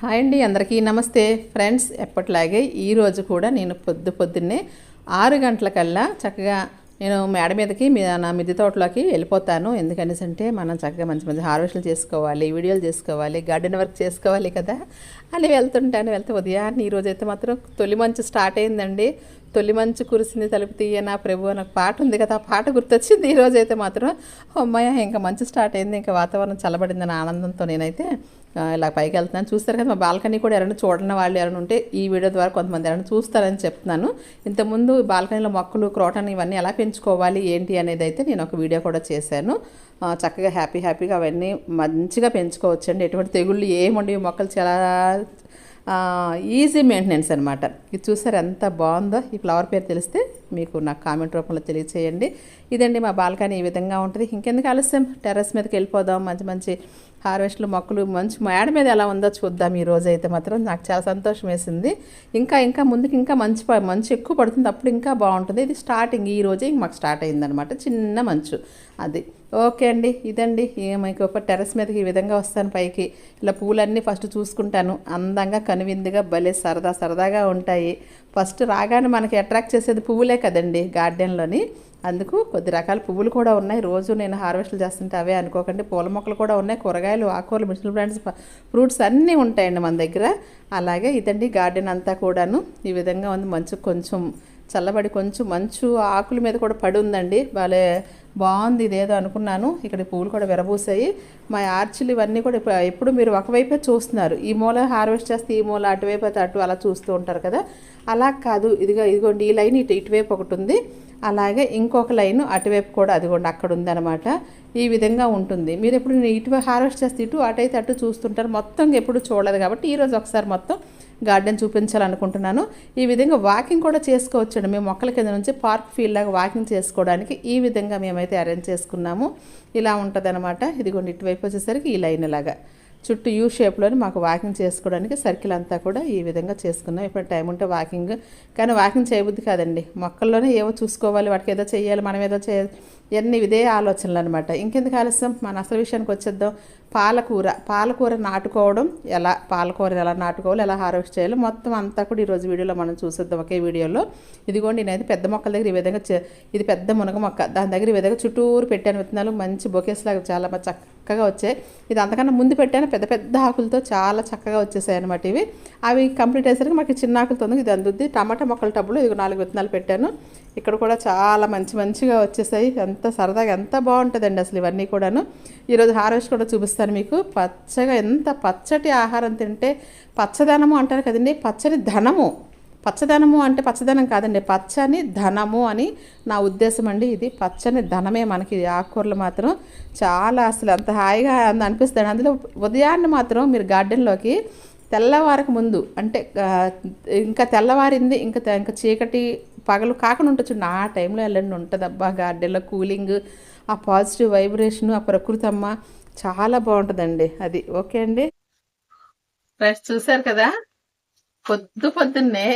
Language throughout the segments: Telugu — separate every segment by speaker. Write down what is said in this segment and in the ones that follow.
Speaker 1: హాయ్ అండి అందరికీ నమస్తే. ఫ్రెండ్స్ ఎప్పట్లాగే ఈరోజు కూడా నేను పొద్దు పొద్దున్నే ఆరు గంటలకల్లా చక్కగా నేను మేడ మీదకి మీ- నా మిద్దె తోటలోకి వెళ్ళిపోతాను. ఎందుకనేసి అంటే మనం చక్కగా మంచి మంచి హార్వెస్ట్లు చేసుకోవాలి వీడియోలు చేసుకోవాలి గార్డెన్ వర్క్ చేసుకోవాలి కదా. అని వెళ్తుంటాను వెళ్తే ఉదయాన్నే ఈరోజు అయితే మాత్రం తొలి మంచు స్టార్ట్ అయిందండి. తొలి మంచు కురిసింది తలుపు తీయ నా ప్రభు నాకు పాట ఉంది కదా ఆ పాట గుర్తొచ్చింది. ఈ అయితే మాత్రం అమ్మాయ ఇంకా మంచు స్టార్ట్ అయింది ఇంకా వాతావరణం చల్లబడిందని ఆనందంతో నేనైతే ఇలా పైకి వెళ్తున్నాను. చూస్తారు కదా మా బాల్కనీ కూడా ఎవరైనా చూడని వాళ్ళు ఎవరైనా ఉంటే ఈ వీడియో ద్వారా కొంతమంది ఎవరైనా చూస్తారని చెప్తున్నాను. ఇంతకుముందు బాల్కనీలో మొక్కలు క్రోటన్ ఇవన్నీ ఎలా పెంచుకోవాలి ఏంటి అనేది అయితే నేను ఒక వీడియో కూడా చేశాను. చక్కగా హ్యాపీ హ్యాపీగా అవన్నీ మంచిగా పెంచుకోవచ్చండి. ఎటువంటి తెగుళ్ళు ఏముండవు. మొక్కలు చాలా ఈజీ మెయింటెనెన్స్ అనమాట ఇది చూసారు ఎంత బాగుందో. ఈ ఫ్లవర్ పేరు తెలిస్తే మీకు నాకు కామెంట్ రూపంలో తెలియచేయండి. ఇదండి మా బాల్కనీ ఈ విధంగా ఉంటుంది. ఇంకెందుకు ఆలస్యం? టెర్రస్ మీదకి వెళ్ళిపోదాం. మంచి మంచి హార్వెస్ట్లు మొక్కలు మంచి మేడ మీద ఎలా ఉందో చూద్దాం ఈ రోజు అయితే మాత్రం. నాకు చాలా సంతోషం వేసింది. ఇంకా ఇంకా ముందుకు ఇంకా మంచి ప- మంచు ఎక్కువ పడుతుంది. అప్పుడు ఇంకా బాగుంటుంది. ఇది స్టార్టింగ్. ఈ రోజే ఇంక మాకు స్టార్ట్ అయిందనమాట చిన్న మంచు అది. ఓకే అండి. ఇదండి. మీకు ఒక టెర్రస్ మీదకి ఈ విధంగా వస్తాను. పైకి ఇలా పూలన్నీ ఫస్ట్ చూసుకుంటాను. అందంగా కనువిందుగా భలే సరదా సరదాగా ఉంటాయి. ఫస్ట్ రాగానే మనకి అట్రాక్ట్ చేసేది పువ్వులే కదండి గార్డెన్లోని. అందుకు కొద్ది రకాల పువ్వులు కూడా ఉన్నాయి. రోజు నేను హార్వెస్ట్లు చేస్తుంటే అవే అనుకోకండి. పూల మొక్కలు కూడా ఉన్నాయి. కూరగాయలు ఆకుకూరలు మిషన్ ప్లాంట్స్ ఫ్రూట్స్ అన్నీ ఉంటాయండి మన దగ్గర. అలాగే ఇదండి గార్డెన్ అంతా కూడాను. ఈ విధంగా ఉంది. మంచు కొంచెం చల్లబడి కొంచెం మంచు ఆకుల మీద కూడా పడి ఉందండి. భలే బాగుంది ఇదేదో అనుకున్నాను. ఇక్కడ పువ్వులు కూడా విరబూసాయి. మా ఆర్చిలు ఇవన్నీ కూడా ఎప్పుడు మీరు ఒకవైపే చూస్తున్నారు. ఈ మూల హార్వెస్ట్ చేస్తే ఈ మూల అటువైపు అయితే అటు అలా చూస్తూ ఉంటారు కదా. అలా కాదు. ఇదిగో ఇదిగోండి ఈ లైన్ ఇటు ఇటువైపు ఒకటి ఉంది. అలాగే ఇంకొక లైన్ అటువైపు కూడా అదిగోండి అక్కడ ఉందనమాట ఈ విధంగా ఉంటుంది. మీరు ఎప్పుడు ఇటువై హార్వెస్ట్ చేస్తే ఇటు అటైతే అటు చూస్తుంటారు. మొత్తం ఎప్పుడు చూడలేదు కాబట్టి ఈరోజు ఒకసారి మొత్తం గార్డెన్ చూపించాలనుకుంటున్నాను. ఈ విధంగా వాకింగ్ కూడా చేసుకోవచ్చండి. మేము మొక్కల కింద నుంచి పార్క్ ఫీల్డ్ లాగా వాకింగ్ చేసుకోవడానికి ఈ విధంగా మేమైతే అరేంజ్ చేసుకున్నాము. ఇలా ఉంటుంది అనమాట ఇదిగోండి ఇటువైపు వచ్చేసరికి ఈ లైన్ లాగా. చుట్టూ యూ షేప్లోని మాకు వాకింగ్ చేసుకోవడానికి సర్కిల్ అంతా కూడా ఈ విధంగా చేసుకున్నాం. ఇప్పుడు టైం ఉంటే వాకింగ్. కానీ వాకింగ్ చేయబుద్ది కాదండి. మొక్కల్లోనే ఏవో చూసుకోవాలి వాటికి ఏదో చేయాలి మనం ఏదో చేయాలి. ఇవన్నీ ఇదే ఆలోచనలు అనమాట ఇంకెందుకు ఆలస్యం? మన అసలు విషయానికి వచ్చేద్దాం. పాలకూర పాలకూర నాటుకోవడం ఎలా పాలకూర ఎలా నాటుకోవాలి ఎలా హార్వెస్ట్ చేయాలి మొత్తం అంతా కూడా ఈరోజు వీడియోలో మనం చూసేద్దాం ఒకే వీడియోలో. ఇదిగోండి నేనైతే పెద్ద మొక్కల దగ్గర ఈ విధంగా చే- ఇది పెద్ద మునగ మొక్క. దాని దగ్గర ఈ విధంగా చుట్టూరు పెట్టాను విత్తనాలు. మంచి బొకేస్ లాగా చాలా చక్కగా వచ్చాయి. ఇది అంతకన్నా ముందు పెట్టాను. పెద్ద పెద్ద ఆకులతో చాలా చక్కగా వచ్చేసాయి అనమాట ఇవి. అవి కంప్లీట్ అయ్యేసరికి మాకు చిన్న ఆకులతో ఇది అందుద్ది. టమాటా మొక్కల టబ్బులో ఇది నాలుగు విత్తనాలు పెట్టాను. ఇక్కడ కూడా చాలా మంచి మంచిగా వచ్చేసాయి. ఎంత సరదాగా ఎంత బాగుంటుందండి అసలు ఇవన్నీ కూడాను. ఈరోజు హార్వెస్ట్ కూడా చూపిస్తాను మీకు. పచ్చగా ఎంత పచ్చటి ఆహారం తింటే పచ్చదనము అంటారు కదండి పచ్చని ధనము. పచ్చదనము అంటే పచ్చదనం కాదండి పచ్చని ధనము అని నా ఉద్దేశం అండి ఇది. పచ్చని ధనమే మనకి ఆకుకూరలు మాత్రం చాలా అసలు అంత హాయిగా అనిపిస్తుంది అందులో ఉదయాన్నే మాత్రం మీరు గార్డెన్లోకి తెల్లవారకు ముందు అంటే ఇంకా తెల్లవారింది ఇంకా ఇంకా చీకటి పగలు కాకుండా ఉంటుంది చూడండి ఆ టైంలో వెళ్ళండి ఉంటుంది అబ్బా గార్డెన్లో కూలింగ్ ఆ పాజిటివ్ వైబ్రేషన్ ఆ ప్రకృతి అమ్మ చాలా బాగుంటుందండి అది. ఓకే అండి? ఫ్రెండ్స్ చూశారు కదా? పొద్దు పొద్దున్నే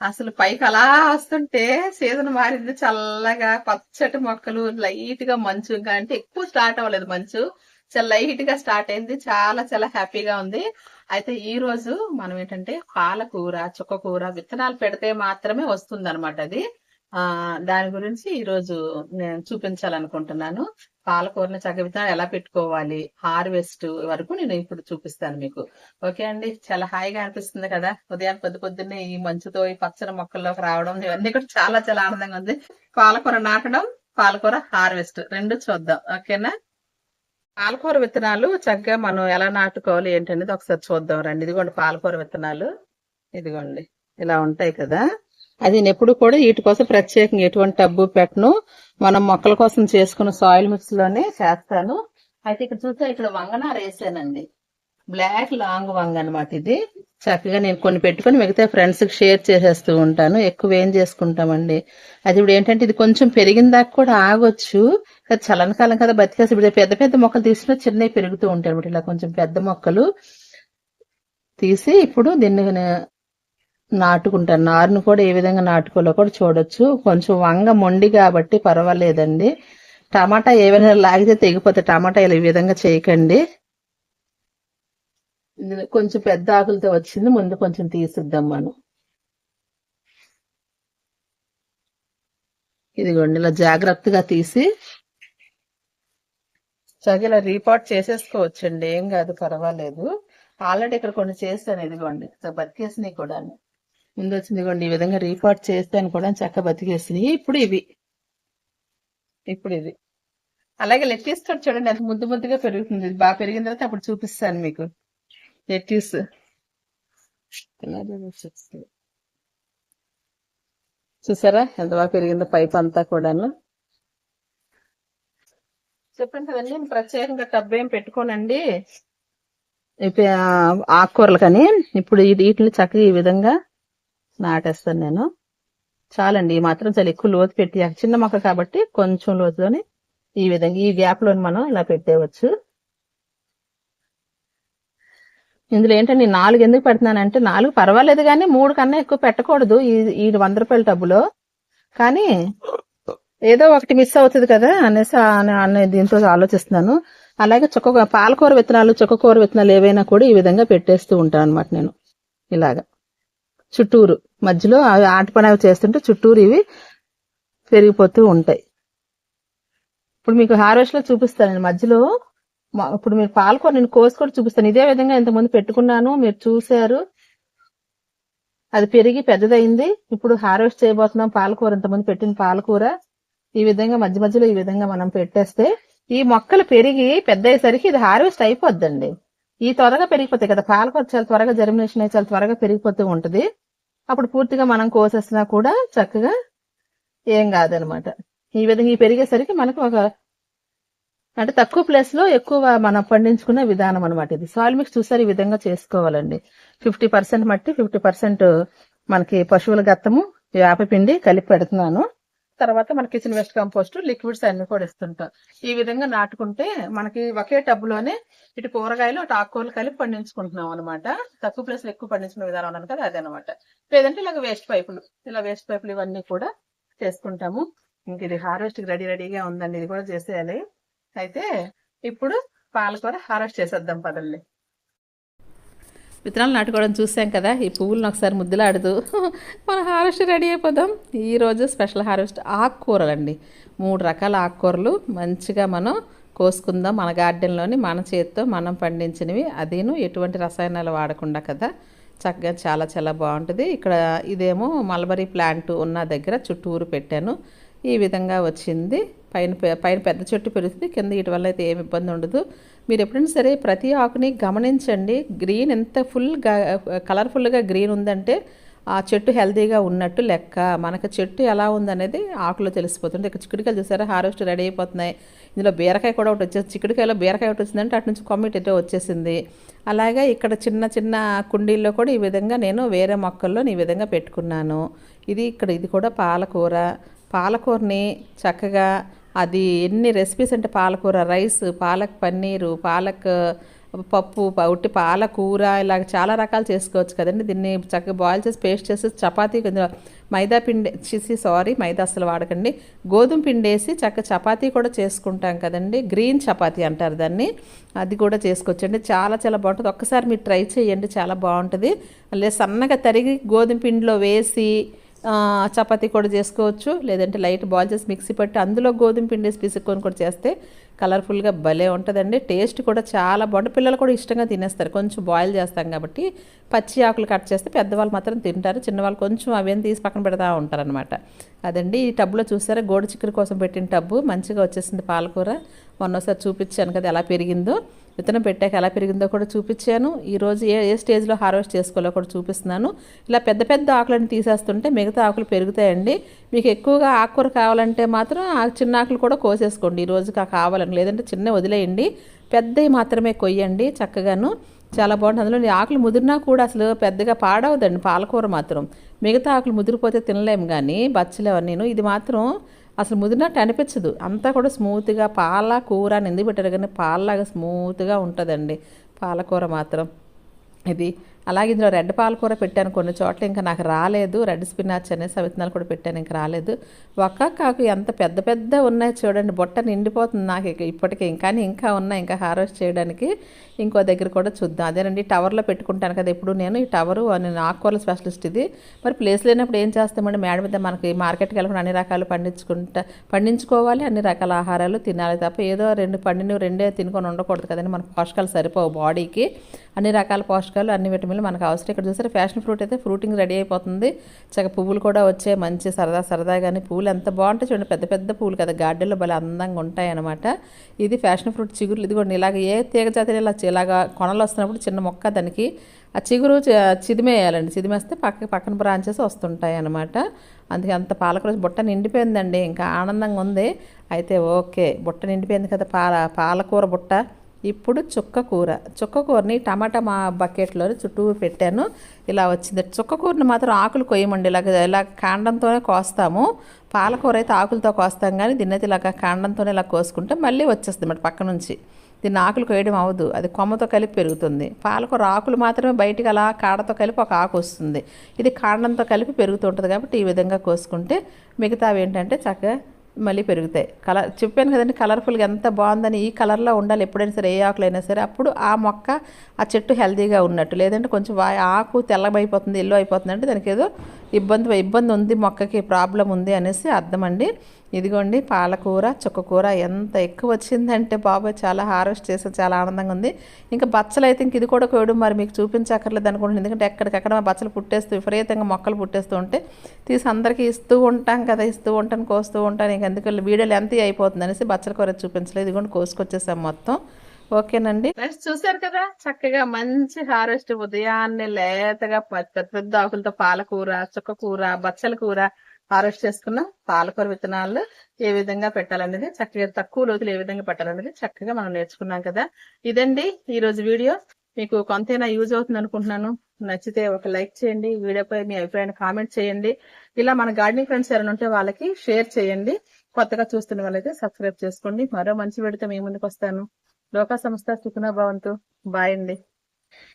Speaker 1: అసలు పైకి అలా వస్తుంటే సీజన్ మారింది చల్లగా పచ్చటి మొక్కలు లైట్గా మంచు ఇంకా అంటే ఎక్కువ స్టార్ట్ అవ్వలేదు మంచు. చాలా లైట్గా స్టార్ట్ అయింది చాలా చాలా హ్యాపీగా ఉంది. అయితే ఈ రోజు మనం ఏంటంటే పాలకూర చుక్కకూర విత్తనాలు పెడితే మాత్రమే వస్తుంది అనమాట అది. ఆ దాని గురించి ఈ రోజు నేను చూపించాలనుకుంటున్నాను. పాలకూరని చక్క విత్తనాలు ఎలా పెట్టుకోవాలి హార్వెస్ట్ వరకు నేను ఇప్పుడు చూపిస్తాను మీకు. ఓకే అండి? చాలా హాయిగా అనిపిస్తుంది కదా? ఉదయం పొద్దు పొద్దున్నే ఈ మంచుతో ఈ పచ్చని మొక్కల్లోకి రావడం ఇవన్నీ కూడా చాలా చాలా ఆనందంగా ఉంది. పాలకూర నాటడం పాలకూర హార్వెస్ట్ రెండు చూద్దాం. ఓకేనా? పాలకూర విత్తనాలు చక్కగా మనం ఎలా నాటుకోవాలి ఏంటనేది ఒకసారి చూద్దాం రండి. ఇదిగోండి పాలకూర విత్తనాలు. ఇదిగోండి. ఇలా ఉంటాయి కదా. అది నేను ఎప్పుడు కూడా వీటి కోసం ప్రత్యేకంగా ఎటువంటి టబ్బు పెట్టను. మనం మొక్కల కోసం చేసుకున్న సాయిల్ మిక్స్లోనే చేస్తాను. అయితే ఇక్కడ చూస్తే ఇక్కడ వంగనారు వేసానండి. బ్లాక్ లాంగ్ వంగ్ అనమాట ఇది. చక్కగా నేను కొన్ని పెట్టుకొని మిగతా ఫ్రెండ్స్కి షేర్ చేసేస్తూ ఉంటాను. ఎక్కువ ఏం చేసుకుంటామండి. అది ఇప్పుడు ఏంటంటే ఇది కొంచెం పెరిగిన దాకా కూడా ఆగొచ్చు. కానీ చలనకాలం కదా బతికేసి ఇప్పుడు పెద్ద పెద్ద మొక్కలు తీసినా చిన్నవి పెరుగుతూ ఉంటాయి అనమాట ఇలా కొంచెం పెద్ద మొక్కలు తీసి ఇప్పుడు దీన్ని నాటుకుంటాను. నారును కూడా ఏ విధంగా నాటుకోలో కూడా చూడొచ్చు. కొంచెం వంగ మొండి కాబట్టి పర్వాలేదండి. టమాటా ఏమైనా లాగితే తెగిపోతే టమాటా ఇలా ఈ విధంగా చేయకండి. కొంచెం పెద్ద ఆకులతో వచ్చింది. ముందు కొంచెం తీసిద్దాం మనం. ఇదిగోండి ఇలా జాగ్రత్తగా తీసి చక్కగా ఇలా రీపాట్ చేసేసుకోవచ్చండి. ఏం కాదు పర్వాలేదు. ఆల్రెడీ ఇక్కడ కొన్ని చేస్తాను ఇదిగోండి. బతికేసినాయి కూడా ముందు వచ్చింది ఇదిగోండి ఈ విధంగా రీపాట్ చేస్తాను కూడా చక్క బతికేసినాయి. ఇప్పుడు ఇవి. ఇప్పుడు ఇది అలాగే లెట్యూస్ చూడండి అది ముద్దు ముద్దుగా పెరుగుతుంది. బాగా పెరిగిన తర్వాత అప్పుడు చూపిస్తాను మీకు. లెట్యూస్ చూసారా? ఎంత బాగా పెరిగిందో పైప్ అంతా కూడాను. చెప్పండి కదండి నేను ప్రత్యేకంగా టబ్ ఏం పెట్టుకోనండి. ఇప్పుడు ఆకుకూరలు కానీ ఇప్పుడు వీటిని చక్కగా ఈ విధంగా నాటేస్తాను నేను. చాలండి ఈ మాత్రం చాలా ఎక్కువ లోతు పెట్టి చిన్న మొక్క కాబట్టి కొంచెం లోతులోని ఈ విధంగా ఈ గ్యాప్లోని మనం ఇలా పెట్టేయవచ్చు. ఇందులో ఏంటంటే నేను నాలుగు ఎందుకు పెడుతున్నానంటే నాలుగు పర్వాలేదు కానీ మూడు కన్నా ఎక్కువ పెట్టకూడదు ఈ ఈ వంద రూపాయల డబ్బులో కానీ ఏదో ఒకటి మిస్ అవుతుంది కదా అనేసి అనే- దీంతో ఆలోచిస్తున్నాను. అలాగే చొక్క పాలకూర విత్తనాలు చొక్కకూర విత్తనాలు ఏవైనా కూడా ఈ విధంగా పెట్టేస్తూ ఉంటాను అనమాట నేను. ఇలాగా. చుట్టూరు మధ్యలో అవి ఆట పని అవి చేస్తుంటే చుట్టూరు ఇవి పెరిగిపోతూ ఉంటాయి. ఇప్పుడు మీకు హార్వెస్ట్లో చూపిస్తాను నేను మధ్యలో. ఇప్పుడు మీరు పాలకూర నేను కోసుకొని చూపిస్తాను. ఇదే విధంగా ఇంతకుముందు పెట్టుకున్నాను మీరు చూశారు. అది పెరిగి పెద్దదైంది ఇప్పుడు హార్వెస్ట్ చేయబోతున్నాం పాలకూర. ఇంతమంది పెట్టిన పాలకూర. ఈ విధంగా మధ్య మధ్యలో ఈ విధంగా మనం పెట్టేస్తే ఈ మొక్కలు పెరిగి పెద్ద అయ్యేసరికి ఇది హార్వెస్ట్ అయిపోద్దండి. ఈ త్వరగా పెరిగిపోతాయి కదా. పాలకూర చాలా త్వరగా జర్మినేషన్ అయితే చాలా త్వరగా పెరిగిపోతూ ఉంటుంది. అప్పుడు పూర్తిగా మనం కోసేసినా కూడా చక్కగా ఏం కాదనమాట. ఈ విధంగా ఈ పెరిగేసరికి మనకు ఒక అంటే తక్కువ ప్లేస్లో ఎక్కువ మనం పండించుకునే విధానం అనమాట ఇది. సాయిల్ మిక్స్ చూసారు ఈ విధంగా చేసుకోవాలండి. ఫిఫ్టీ పర్సెంట్ మట్టి ఫిఫ్టీ పర్సెంట్ మనకి పశువుల గత్తము వేప పిండి కలిపి పెడుతున్నాను. తర్వాత మన కిచెన్ వేస్ట్ కంపోస్ట్ లిక్విడ్స్ అన్ని కూడా ఇస్తుంటాం. ఈ విధంగా నాటుకుంటే మనకి ఒకే టబ్లోనే ఇటు కూరగాయలు అటు ఆకుకూరలు కలిపి పండించుకుంటున్నాం అనమాట తక్కువ ప్లేస్లో ఎక్కువ పండించిన విధానం అన్నాను కదా అదే లేదంటే ఇలాగ వేస్ట్ పైపులు ఇలా వేస్ట్ పైపులు ఇవన్నీ కూడా చేసుకుంటాము. ఇంక ఇది హార్వెస్ట్ రెడీ రెడీగా ఉందండి. ఇది కూడా చేసేయాలి. అయితే ఇప్పుడు పాలకూర హారెస్ట్ చేసేద్దాం పదండి. విత్తనాలు నాటుకోవడం చూసాం కదా ఈ పువ్వులను ఒకసారి ముద్దులాడుతూ మన హార్వెస్ట్ రెడీ అయిపోదాం. ఈరోజు స్పెషల్ హార్వెస్ట్ ఆకుకూరలు అండి మూడు రకాల ఆకుకూరలు మంచిగా మనం కోసుకుందాం. మన గార్డెన్లోని మన చేతితో మనం పండించినవి అదేను ఎటువంటి రసాయనాలు వాడకుండా కదా. చక్కగా చాలా చాలా బాగుంటుంది. ఇక్కడ ఇదేమో మల్బరీ ప్లాంట్ ఉన్న దగ్గర చుట్టూరు పెట్టాను. ఈ విధంగా వచ్చింది. పైన పైన పెద్ద చెట్టు పెరుగుతుంది. కింద వీటి వల్ల అయితే ఏమి ఇబ్బంది ఉండదు. మీరు ఎప్పుడైనా సరే ప్రతి ఆకుని గమనించండి. గ్రీన్ ఎంత ఫుల్ కలర్ఫుల్గా గ్రీన్ ఉందంటే ఆ చెట్టు హెల్తీగా ఉన్నట్టు లెక్క. మనకు చెట్టు ఎలా ఉందనేది ఆకులో తెలిసిపోతుంది. ఇక్కడ చిక్కుడుకాయలు చూసారా? హార్వెస్ట్ రెడీ అయిపోతున్నాయి. ఇందులో బీరకాయ కూడా ఒకటి వచ్చేసి చిక్కుడుకాయలో బీరకాయ ఒకటి వచ్చిందంటే అటు నుంచి కొమ్మిటేటో వచ్చేసింది. అలాగే ఇక్కడ చిన్న చిన్న కుండీల్లో కూడా ఈ విధంగా నేను వేరే మొక్కల్లో ఈ విధంగా పెట్టుకున్నాను. ఇది ఇక్కడ ఇది కూడా పాలకూర. పాలకూరని చక్కగా అది ఎన్ని రెసిపీస్ అంటే పాలకూర రైస్ పాలక్ పన్నీరు పాలక్ పప్పు ఒకటి ఉట్టి పాలకూర ఇలాగ చాలా రకాలు చేసుకోవచ్చు కదండి. దీన్ని చక్కగా బాయిల్ చేసి పేస్ట్ చేసి చపాతీ కొంచెం మైదా పిండి చేసి సారీ మైదా అసలు వాడకండి. గోధుమ పిండి వేసి చక్క చపాతీ కూడా చేసుకుంటాం కదండి. గ్రీన్ చపాతీ అంటారు దాన్ని. అది కూడా చేసుకోవచ్చండి. చాలా చాలా బాగుంటుంది. ఒక్కసారి మీరు ట్రై చేయండి. చాలా బాగుంటుంది. అలాగే సన్నగా తరిగి గోధుమ పిండిలో వేసి చపాతీ కూడా చేసుకోవచ్చు లేదంటే లైట్ బాయిల్ చేసి మిక్సీ పట్టి అందులో గోధుమ పిండి వేసి పిసుక్కొని కూడా చేస్తే కలర్ఫుల్గా భలే ఉంటుందండి. టేస్ట్ కూడా చాలా బాగుంటుంది. పిల్లలు కూడా ఇష్టంగా తినేస్తారు. కొంచెం బాయిల్ చేస్తాం కాబట్టి పచ్చి ఆకులు కట్ చేస్తే పెద్దవాళ్ళు మాత్రం తింటారు చిన్నవాళ్ళు కొంచెం అవేం తీసి పక్కన పెడతా ఉంటారనమాట అదండి ఈ టబ్లో చూసారా? గోడు చిక్కుడు కోసం పెట్టిన టబ్బు మంచిగా వచ్చేసింది పాలకూర. మొన్నసారి చూపించాను కదా ఎలా పెరిగిందో. విత్తనం పెట్టాక ఎలా పెరిగిందో కూడా చూపించాను. ఈరోజు ఏ ఏ స్టేజ్లో హార్వెస్ట్ చేసుకోవాలో కూడా చూపిస్తున్నాను. ఇలా పెద్ద పెద్ద ఆకులను తీసేస్తుంటే మిగతా ఆకులు పెరుగుతాయండి. మీకు ఎక్కువగా ఆకుకూర కావాలంటే మాత్రం ఆ చిన్న ఆకులు కూడా కోసేసుకోండి. ఈరోజుకి ఆ కావాలని లేదంటే చిన్న వదిలేయండి. పెద్దవి మాత్రమే కొయ్యండి చక్కగాను. చాలా బాగుంటుంది. అందులో ఆకులు ముదిరినా కూడా అసలు పెద్దగా పాడవదండి పాలకూర మాత్రం. మిగతా ఆకులు ముదిరిపోతే తినలేము కానీ బచ్చలేవని నేను ఇది మాత్రం అసలు ముదిరినట్టు అనిపించదు. అంతా కూడా స్మూత్గా పాల కూర అని ఎందుకు పెట్టారు కానీ పాలలాగా స్మూత్గా ఉంటుందండి. పాలకూర మాత్రం. ఇది అలాగే ఇందులో రెడ్ పాలకూర పెట్టాను కొన్ని చోట్ల. ఇంకా నాకు రాలేదు. రెడ్ స్పినాచ్ అనేసి సవితనాలు విత్తనాలు కూడా పెట్టాను ఇంకా రాలేదు. ఒక్క కాకు ఎంత పెద్ద పెద్ద ఉన్నాయి చూడండి. బుట్ట నిండిపోతుంది నాకు ఇప్పటికే. ఇంకా ఇంకా ఉన్నాయి. ఇంకా హార్వెస్ట్ చేయడానికి ఇంకో దగ్గర కూడా చూద్దాం. అదేనండి టవర్లో పెట్టుకుంటాను కదా ఇప్పుడు నేను. ఈ టవరు నేను ఆకుకూరల స్పెషలిస్ట్ ఇది. మరి ప్లేస్ లేనప్పుడు ఏం చేస్తామండి? మేడం మీద మనకి మార్కెట్కి వెళ్ళకుండా అన్ని రకాలు పండించుకుంటా పండించుకోవాలి. అన్ని రకాల ఆహారాలు తినాలి తప్ప ఏదో రెండు పండినవి రెండే తినుకొని ఉండకూడదు కదండి. మన పోషకాలు సరిపోవు బాడీకి. అన్ని రకాల పోషకాలు అన్ని విటమిన్లు మనకు అవసరం. ఇక్కడ చూసారు ఫ్యాషన్ ఫ్రూట్ అయితే ఫ్రూటింగ్ రెడీ అయిపోతుంది. చక్కగా పువ్వులు కూడా వచ్చే మంచి సరదా సరదా కానీ పువ్వులు ఎంత బాగుంటాయి చూడండి. పెద్ద పెద్ద పువ్వులు కదా గార్డెన్లో భలే అందంగా ఉంటాయి అనమాట ఇది ఫ్యాషన్ ఫ్రూట్ చిగురు ఇదిగోండి ఇలాగ ఏ తీగ జాతి ఇలా ఇలాగా కొనలు వస్తున్నప్పుడు చిన్న మొక్క దానికి ఆ చిగురు చిదిమేయాలండి. చిదిమేస్తే పక్క పక్కన బ్రాంచెస్ వస్తుంటాయి అనమాట అందుకే అంత పాలకూర బుట్ట నిండిపోయిందండి. ఇంకా ఆనందంగా ఉంది. అయితే ఓకే బుట్ట నిండిపోయింది కదా పాల పాలకూర బుట్ట. ఇప్పుడు చుక్క కూర. చుక్క కూరని టమాటా మా బకెట్లో చుట్టూ పెట్టాను. ఇలా వచ్చింది. చుక్క కూరని మాత్రం ఆకులు కొయ్యమండి ఇలా ఇలా కాండంతోనే కోస్తాము. పాలకూర అయితే ఆకులతో కోస్తాం కానీ దీన్ని అయితే ఇలాగ కాండంతోనే ఇలా కోసుకుంటే మళ్ళీ వచ్చేస్తుంది అన్నమాట పక్క నుంచి. దీన్ని ఆకులు కొయ్యడం అవ్వదు. అది కొమ్మతో కలిపి పెరుగుతుంది. పాలకూర ఆకులు మాత్రమే బయటికి అలా కాడతో కలిపి ఒక ఆకు వస్తుంది. ఇది కాండంతో కలిపి పెరుగుతూ ఉంటుంది కాబట్టి ఈ విధంగా కోసుకుంటే మిగతావి ఏంటంటే చక్కగా మళ్ళీ పెరుగుతాయి. కలర్ చెప్పాను కదండి కలర్ఫుల్గా ఎంత బాగుందని ఈ కలర్లో ఉండాలి. ఎప్పుడైనా సరే ఏ ఆకులైనా సరే అప్పుడు ఆ మొక్క ఆ చెట్టు హెల్తీగా ఉన్నట్టు. లేదంటే కొంచెం ఆకు తెల్లబైపోతుంది ఎల్లో అయిపోతుంది అంటే దానికి ఏదో ఇబ్బంది ఇబ్బంది ఉంది మొక్కకి ప్రాబ్లం ఉంది అనేసి అర్థం అండి ఇదిగోండి పాలకూర చుక్కకూర ఎంత ఎక్కువ వచ్చిందంటే బాబాయ్ చాలా హార్వెస్ట్ చేసి చాలా ఆనందంగా ఉంది. ఇంకా బచ్చలు అయితే ఇంక ఇది కూడా కోయడం మరి మీకు చూపించక్కర్లేదు అనుకుంటున్నాను. ఎందుకంటే ఎక్కడికక్కడ మా బచ్చలు పుట్టేస్తూ విపరీతంగా మొక్కలు పుట్టేస్తూ ఉంటే తీసి అందరికీ ఇస్తూ ఉంటాం కదా ఇస్తూ ఉంటాను కోస్తూ ఉంటాను ఇంక అందుకని వీడియో ఎంత అయిపోతుంది అనేసి బచ్చల కూర చూపించలేదు. ఇదిగోండి కోసుకొచ్చేసాం మొత్తం. ఓకేనండి. ఫ్రెండ్స్ చూసారు కదా చక్కగా మంచి హార్వెస్ట్ ఉదయాన్నే లేతగా పెద్ద పెద్ద పెద్ద ఆకులతో పాలకూర చుక్కకూర బచ్చల కూర హార్వెస్ట్ చేసుకున్న పాలకూర విత్తనాలు ఏ విధంగా పెట్టాలనేది చక్కగా తక్కువ లోతులు ఏ విధంగా పెట్టాలనేది చక్కగా మనం నేర్చుకున్నాం కదా. ఇదండి ఈ రోజు వీడియో. మీకు కొంతైనా యూజ్ అవుతుంది అనుకుంటున్నాను. నచ్చితే ఒక లైక్ చేయండి. వీడియోపై మీ అభిప్రాయాన్ని కామెంట్ చేయండి. ఇలా మన గార్డెనింగ్ ఫ్రెండ్స్ ఎవరైనా ఉంటే వాళ్ళకి షేర్ చేయండి. కొత్తగా చూస్తున్న వాళ్ళైతే సబ్స్క్రైబ్ చేసుకోండి. మరో మంచి వీడితో మీ ముందుకు వస్తాను. లోకా సంస్థ సుఖనా భవంతు. బాయ్ అండి.